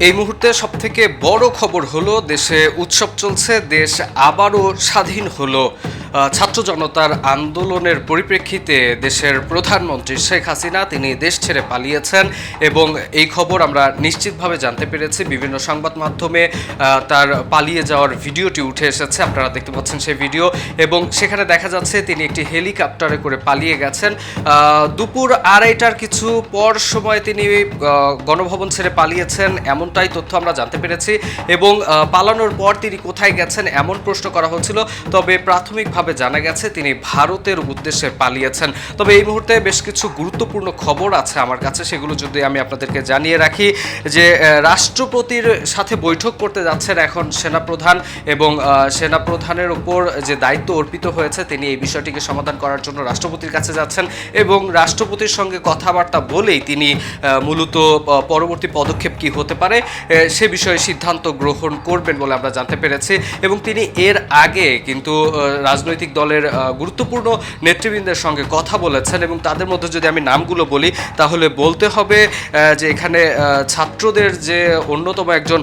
এই মুহূর্তে সবথেকে বড় খবর হলো দেশে উৎসব চলছে দেশ আবারও স্বাধীন হলো। ছাত্র জনতার আন্দোলনের পরিপ্রেক্ষিতে দেশের প্রধানমন্ত্রী শেখ হাসিনা তিনি দেশ ছেড়ে পালিয়েছেন এবং এই খবর আমরা নিশ্চিতভাবে জানতে পেরেছি। বিভিন্ন সংবাদ মাধ্যমে তার পালিয়ে যাওয়ার ভিডিওটি উঠে এসেছে, আপনারা দেখতে পাচ্ছেন সেই ভিডিও। এবং সেখানে দেখা যাচ্ছে তিনি একটি হেলিকপ্টারে করে পালিয়ে গেছেন। দুপুর আড়াইটার কিছু পর সময় তিনি গণভবন ছেড়ে পালিয়েছেন, এমনটাই তথ্য আমরা জানতে পেরেছি। এবং পালানোর পর তিনি কোথায় গেছেন এমন প্রশ্ন করা হচ্ছিল। তবে প্রাথমিকভাবে জানা গেছে তিনি ভারতের উদ্দেশ্যে পালিয়েছেন। তবে এই মুহূর্তে বেশ কিছু গুরুত্বপূর্ণ খবর আছে আমার কাছে সেগুলো যদি আমি আপনাদেরকে জানিয়ে রাখি যে রাষ্ট্রপতির সাথে বৈঠক করতে যাচ্ছেন এখন সেনাপ্রধান এবং সেনাপ্রধানের উপর যে দায়িত্ব অর্পিত হয়েছে তিনি এই বিষয়টিকে সমাধান করার জন্য রাষ্ট্রপতির কাছে যাচ্ছেন এবং রাষ্ট্রপতির সঙ্গে কথাবার্তা বলেই তিনি মূলত পরবর্তী পদক্ষেপ কি হতে পারে সে বিষয়ে সিদ্ধান্ত গ্রহণ করবেন বলে আমরা জানতে পেরেছি। এবং তিনি এর আগে কিন্তু আহ, রাজনৈতিক দলের গুরুত্বপূর্ণ নেতৃবৃন্দের সঙ্গে কথা বলেছেন এবং তাদের মধ্যে যদি আমি নামগুলো বলি, তাহলে বলতে হবে যে এখানে ছাত্রদের যে অন্যতম একজন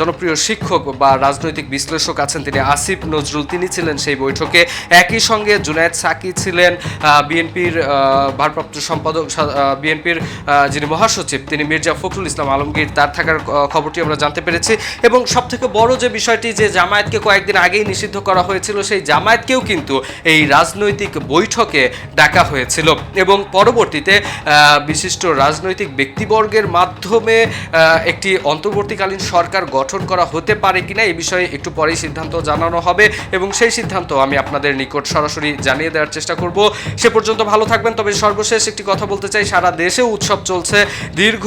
জনপ্রিয় শিক্ষক বা রাজনৈতিক বিশ্লেষক আছেন তিনি আসিফ নজরুল। তিনি ছিলেন সেই বৈঠকে। একই সঙ্গে জুনায়েদ সাকি ছিলেন বিএনপির ভারপ্রাপ্ত সম্পাদক বিএনপির যিনি মহাসচিব, তিনি মির্জা ফখরুল ইসলাম আলমগীর। তার থাকার খবরটি আমরা জানতে পেরেছি। এবং সব থেকে বড় যে বিষয়টি, যে জামায়াতকে কয়েকদিন আগেই নিষিদ্ধ করা হয়েছিল, সেই জামায়াতকেও কিন্তু এই রাজনৈতিক বৈঠকে ডাকা হয়েছিল। এবং পরবর্তীতে বিশিষ্ট রাজনৈতিক ব্যক্তিবর্গের মাধ্যমে একটি অন্তর্বর্তীকালীন সরকার গঠন করা হতে পারে কিনা এই বিষয়ে একটু পরেই সিদ্ধান্ত জানানো হবে। এবং সেই সিদ্ধান্ত আমি আপনাদের নিকট সরাসরি জানিয়ে দেওয়ার চেষ্টা করব। সে পর্যন্ত ভালো থাকবেন, তবে সর্বশেষ একটি কথা বলতে চাই। সারা দেশে উৎসব চলছে। দীর্ঘ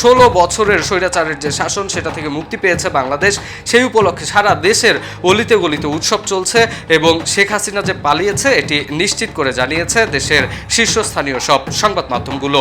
ষোলো বছরের স্বৈরাচারের যে শাসন, সেটা থেকে মুক্তি পেয়েছে বাংলাদেশ। সেই উপলক্ষে সারা দেশের অলিতে গলিতে উৎসব চলছে এবং শেখ হাসিনা যে পালিয়েছে এটি নিশ্চিত করে জানিয়েছে দেশের শীর্ষস্থানীয় সব সংবাদ মাধ্যমগুলো